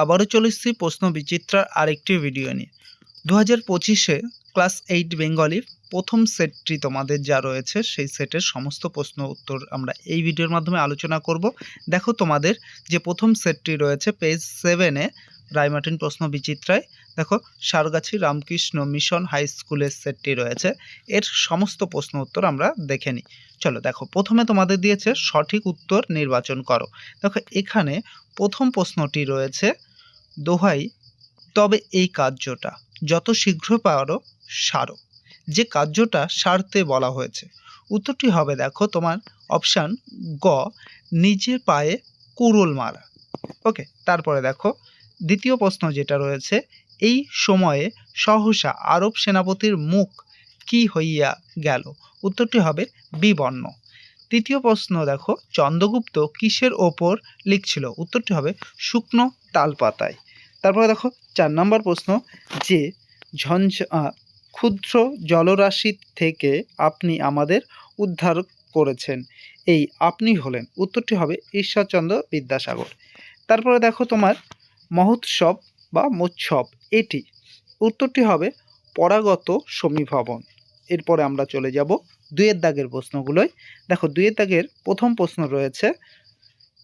আবারও চলে এসেছি প্রশ্ন বিচিত্রার আরেকটি ভিডিও নিয়ে। দু হাজার পঁচিশে ক্লাস এইট বেঙ্গলির প্রথম সেটটি তোমাদের যা রয়েছে, সেই সেটের সমস্ত প্রশ্ন উত্তর আমরা এই ভিডিওর মাধ্যমে আলোচনা করব। দেখো তোমাদের যে প্রথম সেটটি রয়েছে পেজ সেভেনে রায়মার্টিন প্রশ্ন বিচিত্রায় দেখো, সারগাছি রামকৃষ্ণ মিশন হাই স্কুলের সেটটি রয়েছে। এর সমস্ত প্রশ্ন উত্তর আমরা দেখে নিই। চলো দেখো, প্রথমে তোমাদের দিয়েছে সঠিক উত্তর নির্বাচন করো। দেখো, এখানে প্রথম প্রশ্নটি রয়েছে, দোহাই, তবে এই কার্যটা যত শীঘ্র পারো সারো। যে কার্যটা সারতে বলা হয়েছে। উত্তরটি হবে দেখো, তোমার অপশান গ, নিজের পায়ে কুড়ুল মারা। ওকে, তারপরে দেখো, দ্বিতীয় প্রশ্ন যেটা রয়েছে এই সময়ে সহসা আরব সেনাপতির মুখ কি হইয়া গেল? উত্তরটি হবে বিবর্ণ। তৃতীয় প্রশ্ন দেখো, চন্দ্রগুপ্ত কিসের ওপর লিখছিল? উত্তরটি হবে শুকনো তালপাতায়। তারপরে দেখো, চার নম্বর প্রশ্ন, যে ঝঞ্ঝ ক্ষুদ্র জলরাশি থেকে আপনি আমাদের উদ্ধার করেছেন, এই আপনি হলেন। উত্তরটি হবে ঈশ্বরচন্দ্র বিদ্যাসাগর। তারপরে দেখো তোমার মহোৎসব বা মোৎসব এটি। উত্তরটি হবে পরাগত সমীভবন। এরপরে আমরা চলে যাব দুয়ের দাগের প্রশ্নগুলোয়। দেখো দুয়ের দাগের প্রথম প্রশ্ন রয়েছে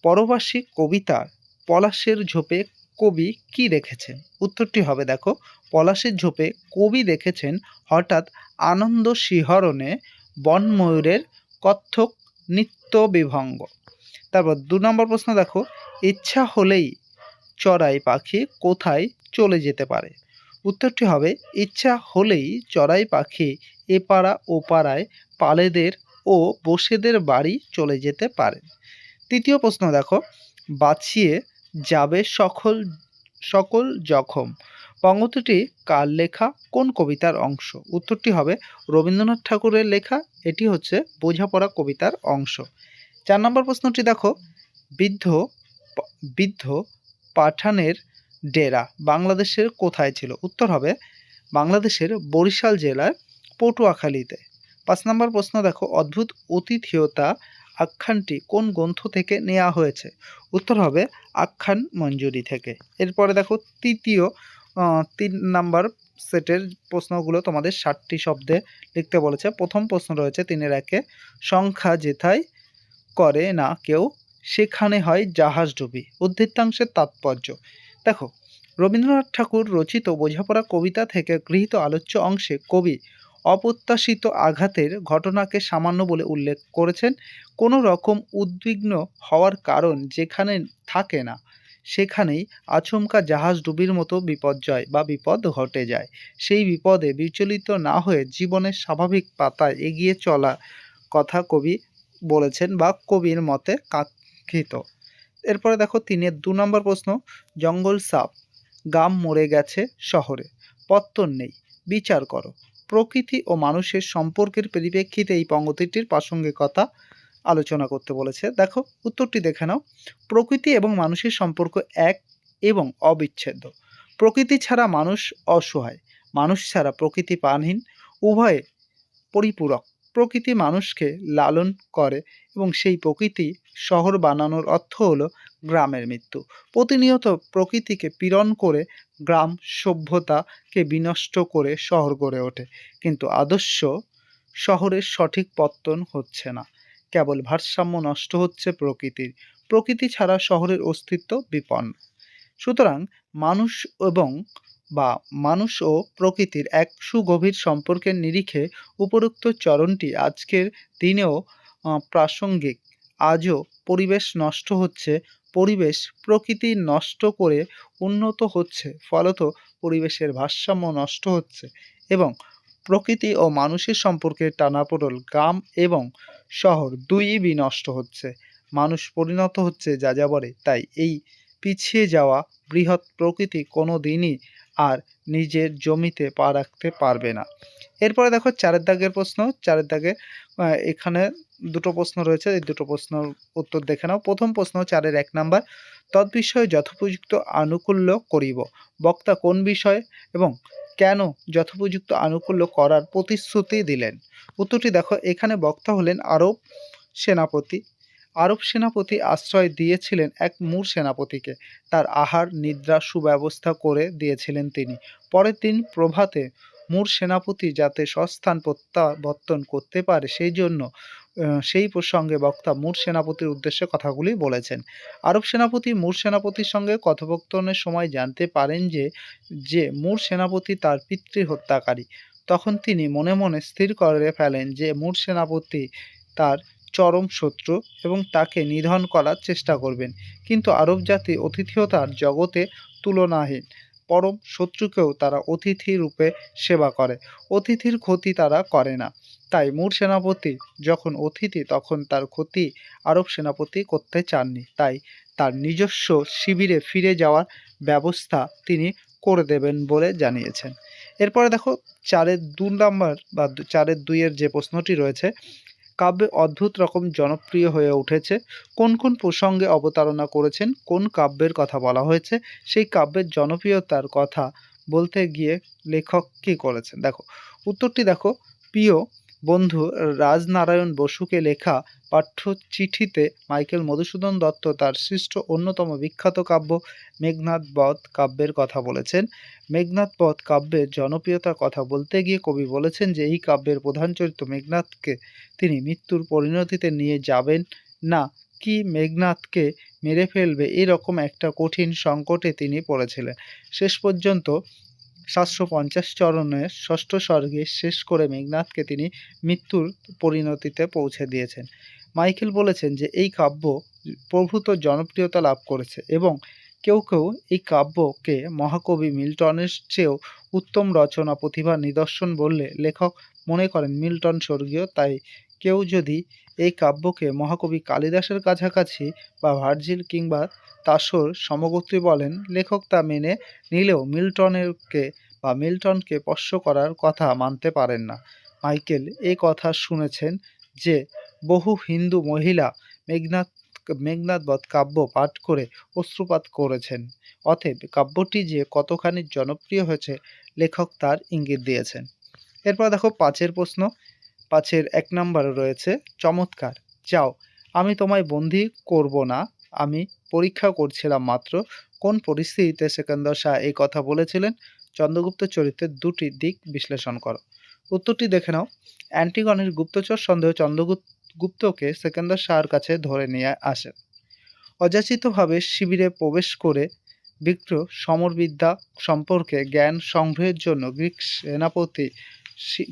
পরবাসী কবিতার পলাশের ঝোপে কবি কি রেখেছেন? উত্তরটি হবে, দেখো, পলাশের ঝোপে কবি দেখেছেন হঠাৎ আনন্দ শিহরণে বনময়ূরের কত্থক নৃত্য বিভঙ্গ। তারপর দু নম্বর প্রশ্ন, দেখো, ইচ্ছা হলেই চড়াই পাখি কোথায় চলে যেতে পারে? উত্তরটি হবে, ইচ্ছা হলেই চড়াই পাখি এপাড়া ওপাড়ায় পালেদের ও বসেদের বাড়ি চলে যেতে পারে। তৃতীয় প্রশ্ন দেখো বাঁচিয়ে যাবে সকল সকল জখম। বঙ্গতুটি কার লেখা? কোন কবিতার অংশ? উত্তরটি হবে, রবীন্দ্রনাথ ঠাকুরের লেখা। এটি হচ্ছে বোঝাপড়া কবিতার অংশ। চার নম্বর প্রশ্নটি দেখো, বৃদ্ধ বৃদ্ধ পাঠানের ডেরা বাংলাদেশের কোথায় ছিল? উত্তর হবে বাংলাদেশের বরিশাল জেলার পটুয়াখালীতে। পাঁচ নম্বর প্রশ্ন দেখো, অদ্ভুত অতিথিয়তা আখ্যানটি কোন গ্রন্থ থেকে নেওয়া হয়েছে? উত্তর হবে আখ্যান মঞ্জুরি থেকে। এরপরে দেখো, তৃতীয় তিন নাম্বার সেটের প্রশ্নগুলো তোমাদের ষাটটি শব্দে লিখতে বলেছে। প্রথম প্রশ্ন রয়েছে, তিনের একে সংখ্যা যেথায় করে না কেউ সেখানে হয় জাহাজ ডুবি উদ্ধৃত্তাংশের তাৎপর্য। দেখো, রবীন্দ্রনাথ ঠাকুর রচিত বোঝাপড়া কবিতা থেকে গৃহীত আলোচ্য অংশে কবি অপ্রত্যাশিত আঘাতের ঘটনাকে সামান্য বলে উল্লেখ করেছেন, কোনো রকম উদ্বিগ্ন হওয়ার কারণ যেখানে থাকে না, সেখানেই আচমকা জাহাজ ডুবির মতো বিপর্যয় বা বিপদ ঘটে যায়। সেই বিপদে বিচলিত না হয়ে জীবনের স্বাভাবিক পাতায় এগিয়ে চলা কথা কবি বলেছেন বা কবির মতে কাঙ্ক্ষিত এরপরে দেখো তিনের দু নম্বর প্রশ্ন, জঙ্গল সাপ, গাম মরে গেছে শহরে, পত্তন নেই, বিচার করো। প্রকৃতি ও মানুষের সম্পর্কের পরিপ্রেক্ষিতে এই পঙ্গতিটির প্রাসঙ্গিকতা আলোচনা করতে বলেছে। দেখো, উত্তরটি দেখে নাও। প্রকৃতি এবং মানুষের সম্পর্ক এক এবং অবিচ্ছেদ্য। প্রকৃতি ছাড়া মানুষ অসহায়। মানুষ ছাড়া প্রকৃতি প্রাণহীন। উভয়ে পরিপূরক। প্রকৃতি মানুষকে লালন করে এবং সেই প্রকৃতি শহর বানানোর অর্থ হলো গ্রামের মৃত্যু। প্রতিনিয়ত প্রকৃতিকে পীড়ন করে গ্রাম সভ্যতাকে বিনষ্ট করে শহর গড়ে ওঠে। কিন্তু আদর্শ শহরের সঠিক পত্তন হচ্ছে না। কেবল ভারসাম্য নষ্ট হচ্ছে প্রকৃতির। প্রকৃতি ছাড়া শহরের অস্তিত্ব বিপন্ন। সুতরাং মানুষ এবং বা মানুষ ও প্রকৃতির এক সুগভীর সম্পর্কের নিরিখে উপরোক্ত চরণটি আজকের দিনেও প্রাসঙ্গিক। আজও পরিবেশ নষ্ট হচ্ছে, পরিবেশ প্রকৃতি নষ্ট করে উন্নত হচ্ছে, ফলত পরিবেশের ভারসাম্য নষ্ট হচ্ছে এবং প্রকৃতি ও মানুষের সম্পর্কে টানাপোড়ল গ্রাম এবং শহর দুইই বিনষ্ট হচ্ছে। মানুষ পরিণত হচ্ছে যাযাবরে, তাই এই পিছিয়ে যাওয়া বৃহৎ প্রকৃতি কোনো দিনই আর নিজের জমিতে পা রাখতে পারবে না। এরপরে দেখো চারের দাগের প্রশ্ন। চারের দাগে এখানে দুটো প্রশ্ন রয়েছে। এই দুটো প্রশ্নের উত্তর দেখে নাও। প্রথম প্রশ্ন চারের এক নাম্বার। তৎবিষয়ে যথোপযুক্ত আনুকূল্য করিব। বক্তা কোন বিষয়ে এবং কেন যথোপযুক্ত আনুকূল্য করার প্রতিশ্রুতি দিলেন? উত্তরটি দেখো, এখানে বক্তা হলেন আরব সেনাপতি। আরব সেনাপতি আশ্রয় দিয়েছিলেন এক মূর সেনাপতিকে। তার আহার, নিদ্রা, সুব্যবস্থা করে দিয়েছিলেন তিনি। পরের দিন প্রভাতে মূর সেনাপতি যাতে সস্থান প্রত্যাবর্তন করতে পারে সেই জন্য সেই প্রসঙ্গে বক্তা মূর সেনাপতির উদ্দেশ্যে কথাগুলি বলেছেন। আরব সেনাপতি মূর সেনাপতির সঙ্গে কথোপকথনের সময় জানতে পারেন যে যে মূর সেনাপতি তার পিতৃ হত্যাকারী তখন তিনি মনে মনে স্থির করে ফেলেন যে, মূর সেনাপতি তার চরম শত্রু এবং তাকে নিধন করার চেষ্টা করবেন। কিন্তু আরব জাতি অতিথিয়তার জগতে তুলনাহীন। পরম শত্রুকেও তারা অতিথি রূপে সেবা করে। অতিথির ক্ষতি তারা করে না। তাই মূর সেনাপতি যখন অতিথি, তখন তার ক্ষতি আরব সেনাপতি করতে চাননি। তাই তার নিজস্ব শিবিরে ফিরে যাওয়ার ব্যবস্থা তিনি করে দেবেন বলে জানিয়েছেন। এরপরে দেখো, চারের দু নম্বর বা চারের দুইয়ের যে প্রশ্নটি রয়েছে কাব্যে অদ্ভুত রকম জনপ্রিয় হয়ে উঠেছে। কোন কোন প্রসঙ্গে অবতারণা করেছেন? কোন কাব্যের কথা বলা হয়েছে? সেই কাব্যের জনপ্রিয়তার কথা বলতে গিয়ে লেখক কী করেছেন? দেখো, উত্তরটি দেখো, প্রিয় বন্ধু রাজনারায়ণ বসুকে লেখা পাঠ্য চিঠিতে মাইকেল মধুসূদন দত্ত তার সৃষ্ট অন্যতম বিখ্যাত কাব্য মেঘনাদ বধ কাব্যের কথা বলেছেন। মেঘনাদ বধ কাব্যের জনপ্রিয়তার কথা বলতে গিয়ে কবি বলেছেন যে, এই কাব্যের প্রধান চরিত্র মেঘনাদকে। তিনি মৃত্যুর পরিণতিতে নিয়ে যাবেন না, কি মেঘনাথকে মেরে ফেলবে এরকম একটা কঠিন সংকটে তিনি পড়েছিলেন। শেষ পর্যন্ত সাতশো পঞ্চাশ চরণের ষষ্ঠ স্বর্গে শেষ করে মেঘনাথকে তিনি মৃত্যুর পরিণতিতে পৌঁছে দিয়েছেন। মাইকেল বলেছেন যে, এই কাব্য প্রভূত জনপ্রিয়তা লাভ করেছে এবং কেউ কেউ এই কাব্যকে মহাকবি মিল্টনের চেয়েও উত্তম রচনা প্রতিভার নিদর্শন বললে লেখক মনে করেন মিল্টন স্বর্গীয়, তাই কেউ যদি এই কাব্যকে মহাকবি কালিদাসের কাছাকাছি বা ভার্জিল কিংবা তাসর সমগোত্রী বলেন, লেখক তা মেনে নিলেও মিল্টনেরকে বা মিল্টনকে স্পর্শ করার কথা মানতে পারেন না। মাইকেল এই কথা শুনেছেন যে, বহু হিন্দু মহিলা মেঘনাথ মেঘনাথ বধ কাব্য পাঠ করে অশ্রুপাত করেছেন। অতএব কাব্যটি যে কতখানি জনপ্রিয় হয়েছে, লেখক তার ইঙ্গিত দিয়েছেন। এরপর দেখো পাঁচের প্রশ্ন। পাঁচের এক নম্বরে রয়েছে, চমৎকার। যাও, আমি তোমায় বন্দি করব না। আমি পরীক্ষা করছিলাম মাত্র। কোন পরিস্থিতিতে সেকেন্দর শাহ এই কথা বলেছিলেন? চন্দ্রগুপ্ত চরিত্রের দুটি দিক বিশ্লেষণ করো। উত্তরটি দেখে নাও। অ্যান্টিগনের গুপ্তচর সন্দেহ চন্দ্রগুপ্ত গুপ্তকে সেকেন্দার শাহর কাছে ধরে নিয়ে আসেন অযাচিতভাবে শিবিরে প্রবেশ করে বিক্র সমরবিদ্যা সম্পর্কে জ্ঞান সংগ্রহের জন্য গ্রিক সেনাপতি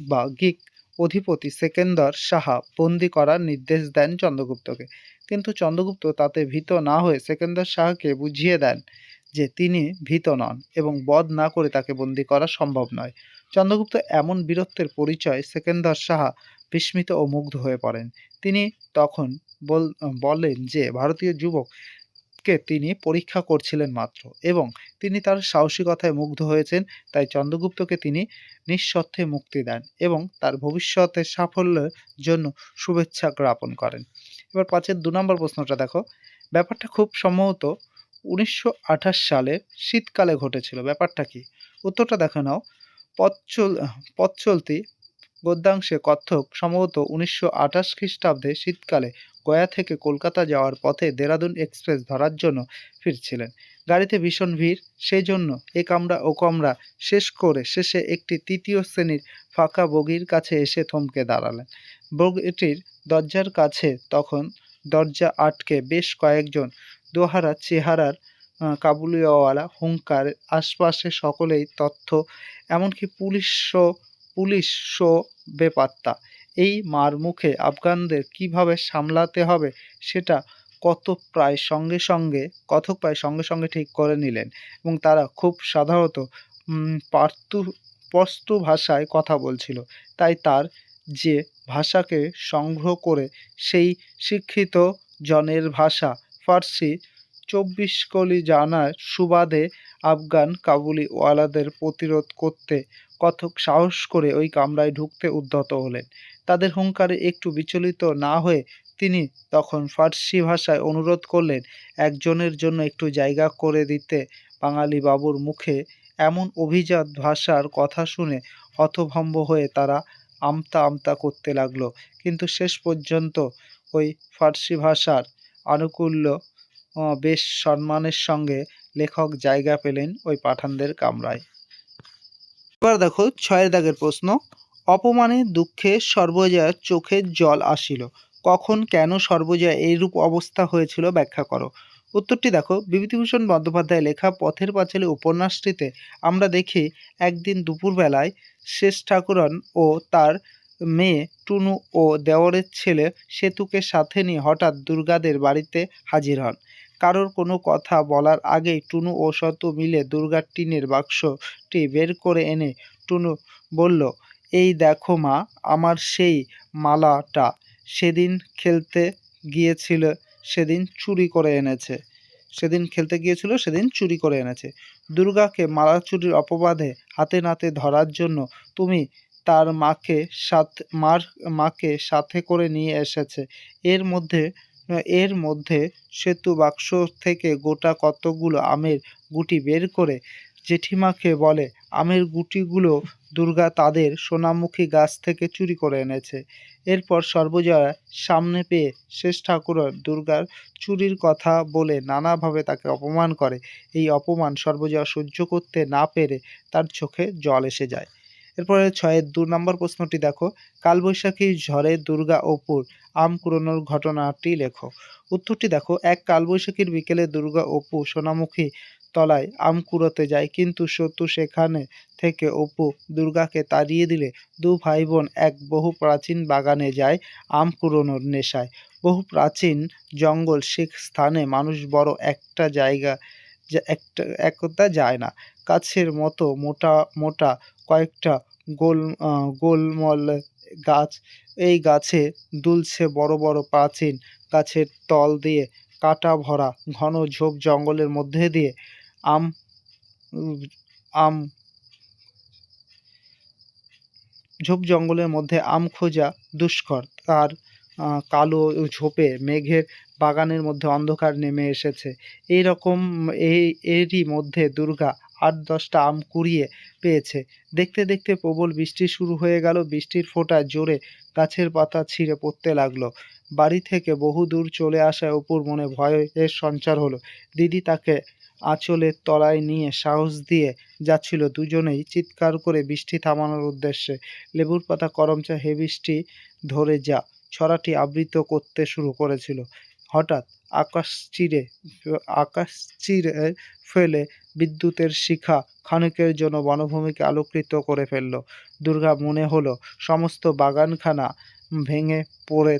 বা গ্রিক অধিপতি সেকেন্দার সাহা বন্দি করার নির্দেশ দেন চন্দ্রগুপ্তকে। কিন্তু চন্দ্রগুপ্ত তাতে ভীত না হয়ে সেকেন্দার শাহকে বুঝিয়ে দেন যে তিনি ভীত নন এবং বধ না করে তাকে বন্দি করা সম্ভব নয়। চন্দ্রগুপ্ত এমন বীরত্বের পরিচয় সেকেন্দার সাহা বিস্মিত ও মুগ্ধ হয়ে পড়েন। তিনি তখন বল, বলেন যে, ভারতীয় যুবককে তিনি পরীক্ষা করছিলেন মাত্র এবং তিনি তার সাহসিকতায় মুগ্ধ হয়েছেন, তাই চন্দ্রগুপ্তকে তিনি নিঃস্বার্থে মুক্তি দেন এবং তার ভবিষ্যতের সাফল্যের জন্য শুভেচ্ছা জ্ঞাপন করেন। এবার পাঁচের দু নম্বর প্রশ্নটা দেখো। ব্যাপারটা খুব সম্ভবত উনিশশো আঠাশ সালে শীতকালে ঘটেছিল। ব্যাপারটা কি? উত্তরটা দেখে নাও। পথ চল পথ চলতি গদ্যাংশে কত্থক সম্ভবত উনিশশো আঠাশ খ্রিস্টাব্দে শীতকালে গয়া থেকে কলকাতা যাওয়ার পথে দেরাদুন এক্সপ্রেস ধরার জন্য ফিরছিলেন। গাড়িতে ভীষণ ভিড় সেই জন্য এ কামরা ও কামরা শেষ করে শেষে একটি তৃতীয় শ্রেণির ফাঁকা বগির কাছে এসে থমকে দাঁড়ালেন। বগিটির দরজার কাছে তখন দরজা আটকে বেশ কয়েকজন দোহারা চেহারার কাবুলিওয়ালা, হুঙ্কার, আশপাশে সকলেই তথ্য, এমনকি পুলিশও পুলিশও বেপাত্তা। এই মার মুখে আফগানদের কীভাবে সামলাতে হবে সেটা কত প্রায় সঙ্গে সঙ্গে কথক প্রায় সঙ্গে সঙ্গে ঠিক করে নিলেন এবং তারা খুব সাধারণত পার্তু স্পষ্ট ভাষায় কথা বলছিল। তাই তার যে ভাষাকে সংগ্রহ করে সেই শিক্ষিত জনের ভাষা ফার্সি চব্বিশ কলি জানার সুবাদে আফগান কাবুলিওয়ালাদের প্রতিরোধ করতে কথক সাহস করে ওই কামরায় ঢুকতে উদ্যত হলেন। তাদের হুঙ্কারে একটু বিচলিত না হয়ে তিনি তখন ফার্সি ভাষায় অনুরোধ করলেন, একজনের জন্য একটু জায়গা করে দিতে। বাঙালি বাবুর মুখে এমন অভিজাত ভাষার কথা শুনে হতভম্ব হয়ে তারা আমতা আমতা করতে লাগল। কিন্তু শেষ পর্যন্ত ওই ফার্সি ভাষার আনুকূল্য বেশ সম্মানের সঙ্গে লেখক জায়গা পেলেন ওই পাঠানদের কামরায়। এবার দেখো ছয়ের দাগের প্রশ্ন। অপমানে, দুঃখে সর্বজয়ার চোখের জল আসিল। কখন, কেন সর্বজয়া এইরূপ অবস্থা হয়েছিল ব্যাখ্যা করো। উত্তরটি দেখো, বিভূতিভূষণ বন্দ্যোপাধ্যায় লেখা পথের পাঁচালী উপন্যাসটিতে আমরা দেখি, একদিন দুপুরবেলায় শেষ ঠাকুরন ও তার মেয়ে টুনু ও দেওরের ছেলে সেতুকে সাথে নিয়ে হঠাৎ দুর্গাদের বাড়িতে হাজির হন। কারোর কোনো কথা বলার আগেই টুনু ও সতু মিলে দুর্গার টিনের বাক্সটি বের করে এনে টুনু বলল, এই দেখো মা, আমার সেই মালাটা সেদিন খেলতে গিয়েছিল, সেদিন চুরি করে এনেছে। সেদিন খেলতে গিয়েছিল, সেদিন চুরি করে এনেছে। দুর্গাকে মালা চুরির অপবাদে হাতে নাতে ধরার জন্য তুমি তার মাকে সাথে মার মাকে সাথে করে নিয়ে এসেছে। এর মধ্যে এর মধ্যে সেতু বাক্স থেকে গোটা কতগুলো আমের গুটি বের করে জেঠিমাকে বলে, আমের গুটিগুলো দুর্গা তাদের সোনামুখী গাছ থেকে চুরি করে এনেছে। এরপর সর্বজয়া সামনে পেয়ে শেষ ঠাকুর দুর্গার চুরির কথা বলে নানাভাবে তাকে অপমান করে। এই অপমান সর্বজয়া সহ্য করতে না পেরে তার চোখে জল এসে যায়। এরপরে ছয়ের দু নম্বর প্রশ্নটি দেখো। কালবৈশাখী ঝড়ে দুর্গা অপুর আম কুড়োনোর ঘটনাটি লেখো উত্তরটি দেখো, এক কালবৈশাখীর বিকেলে দুর্গা অপু সোনামুখী তলায় আম কুড়োতে যায়, কিন্তু সত্যু সেখানে থেকে অপু দুর্গাকে তাড়িয়ে দিলে দু ভাই বোন এক বহু প্রাচীন বাগানে যায় আম কুড়োনোর নেশায়। বহু প্রাচীন জঙ্গল সে স্থানে মানুষ বড় একটা জায়গা একটা, একতা যায় না। কাছের মতো মোটা মোটা কয়েকটা গোল গোলমল গাছ এই গাছে দুলছে বড় বড় প্রাচীন গাছের তল দিয়ে কাটা ভরা ঘন ঝোপ জঙ্গলের মধ্যে দিয়ে আম আম, ঝোপ জঙ্গলের মধ্যে আম খোঁজা দুষ্কর। তার কালো ঝোপে মেঘের বাগানের মধ্যে অন্ধকার নেমে এসেছে। এই রকম, এই, এরই মধ্যে দুর্গা আট দশটা আম কুড়িয়ে পেয়েছে। দেখতে দেখতে প্রবল বৃষ্টি শুরু হয়ে গেল। বৃষ্টির ফোঁটা জোরে গাছের পাতা ছিঁড়ে পড়তে লাগল। বাড়ি থেকে বহু দূর চলে আসায় অপুর মনে ভয়ের সঞ্চার হলো। দিদি তাকে আঁচলের তলায় নিয়ে সাহস দিয়ে যাচ্ছিল। দুজনেই চিৎকার করে বৃষ্টি থামানোর উদ্দেশ্যে। লেবুর পাতা করমচা হে বৃষ্টি ধরে যা ছড়াটি আবৃত করতে শুরু করেছিল। হঠাৎ আকাশ চিরে আকাশ চিরে ফেলে বিদ্যুতের শিখা খানিকের জন্য বনভূমিকে আলোকিত করে ফেলল। দুর্গা মনে হলো সমস্ত বাগানখানা ভেঙে পড়ে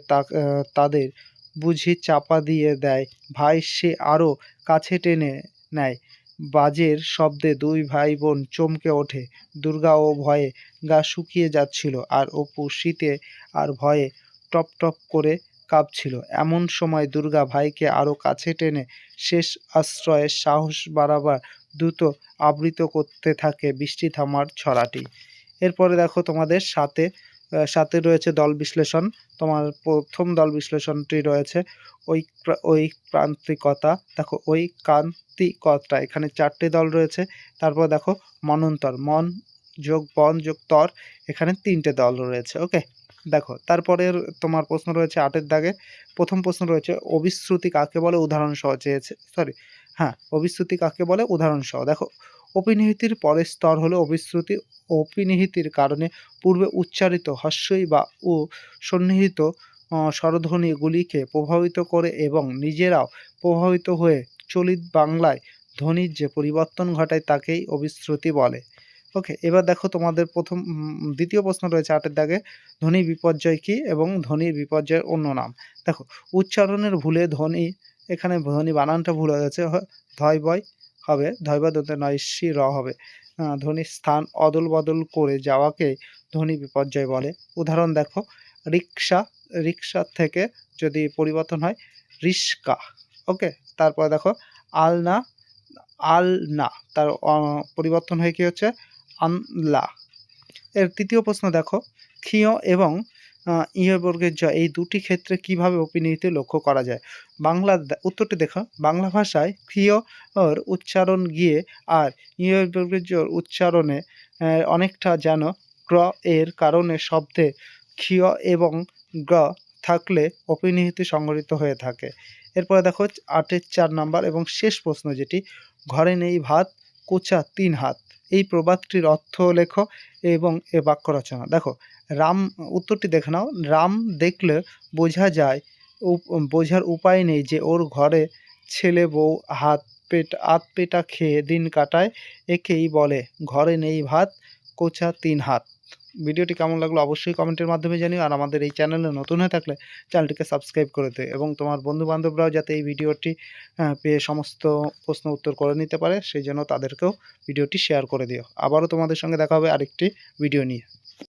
তাদের বুঝি চাপা দিয়ে দেয়। ভাই সে আরও কাছে টেনে নেয়। বাজের শব্দে দুই ভাই বোন চমকে ওঠে। দুর্গা ও ভয়ে গা শুকিয়ে যাচ্ছিল আর অপু শীতে আর ভয়ে টপ টপ করে কাঁপছিল। এমন সময় দুর্গা ভাইকে আরও কাছে টেনে শেষ আশ্রয়ের সাহস বাড়াবার দ্রুত আবৃত করতে থাকে বৃষ্টি থামার ছড়াটি। এরপরে দেখো তোমাদের সাথে সাথে রয়েছে দল বিশ্লেষণ। তোমার প্রথম দল বিশ্লেষণটি রয়েছে ওই ওই প্রান্তিকতা দেখো ওই কান্তিকতা এখানে চারটে দল রয়েছে। তারপর দেখো মনন্তর, মন যোগ বন যোগ তর, এখানে তিনটে দল রয়েছে, ওকে? দেখো তারপরের তোমার প্রশ্ন রয়েছে আটের দাগে। প্রথম প্রশ্ন রয়েছে অবিশ্রুতি কাকে বলে? উদাহরণ সহ চেয়েছে সরি হ্যাঁ অবিশ্রুতি কাকে বলে? উদাহরণ সহ দেখো, অপিনিহিতির পরের স্তর হলো অবিশ্রুতি অপিনিহিতির কারণে পূর্বে উচ্চারিত হস্যই বা ও সন্নিহিত স্বরধ্বনিগুলিকে প্রভাবিত করে এবং নিজেরাও প্রভাবিত হয়ে চলিত বাংলায় ধ্বনির যে পরিবর্তন ঘটায় তাকেই অবিশ্রুতি বলে। ওকে এবার দেখো তোমাদের প্রথম দ্বিতীয় প্রশ্ন রয়েছে আটের দাগে। ধ্বনি বিপর্যয় কি এবং ধ্বনির বিপর্যয়ের অন্য নাম? দেখো, উচ্চারণের ভুলে ধ্বনি এখানে ধ্বনি বানানটা ভুল হয়ে গেছে ধয় বয় হবে, ধয় বা দন্তে নয়সি র হবে। ধ্বনির স্থান অদল বদল করে যাওয়াকে ধ্বনি বিপর্যয় বলে। উদাহরণ দেখো, রিক্সা রিক্সা থেকে যদি পরিবর্তন হয় রিস্কা ওকে? তারপর দেখো, আলনা আলনা, তার পরিবর্তন হয়ে কি হচ্ছে? আনলা। এর তৃতীয় প্রশ্ন দেখো, ক্ষীয় এবং ইয় বর্গের জ এই দুটি ক্ষেত্রে কীভাবে অপিনিহিতে লক্ষ্য করা যায়? বাংলা উত্তরটি দেখো। বাংলা ভাষায় ক্ষীয় ওর উচ্চারণ গিয়ে আর ইয় বর্গের উচ্চারণে অনেকটা যেন গ্র এর কারণে শব্দে ক্ষীয় এবং গ্র থাকলে অপিনিহিতে সংগঠিত হয়ে থাকে। এরপরে দেখো আটের চার নাম্বার এবং শেষ প্রশ্ন যেটি, ঘরে নেই ভাত, কোচা তিন হাত। এই প্রবাদটির অর্থ লেখো এবং এ বাক্য রচনা। দেখো রাম, উত্তরটি দেখে নাও। রাম দেখলে বোঝা যায় বোঝার উপায় নেই যে ওর ঘরে ছেলে বউ হাত পেট আত পেটা খেয়ে দিন কাটায়, একেই বলে, ঘরে নেই ভাত, কোচা তিন হাত। ভিডিওটি কেমন লাগল অবশ্যই কমেন্টের মাধ্যমে জানিও, আর আমাদের এই চ্যানেলে নতুন হয়ে থাকলে চ্যানেলটিকে সাবস্ক্রাইব করে দিও এবং তোমার বন্ধু বান্ধবরাও যাতে এই ভিডিওটি পেয়ে সমস্ত প্রশ্ন উত্তর করে নিতে পারে, সেই জন্য তাদেরকেও ভিডিওটি শেয়ার করে দিও। আবারও তোমাদের সঙ্গে দেখা হবে আরেকটি ভিডিও নিয়ে।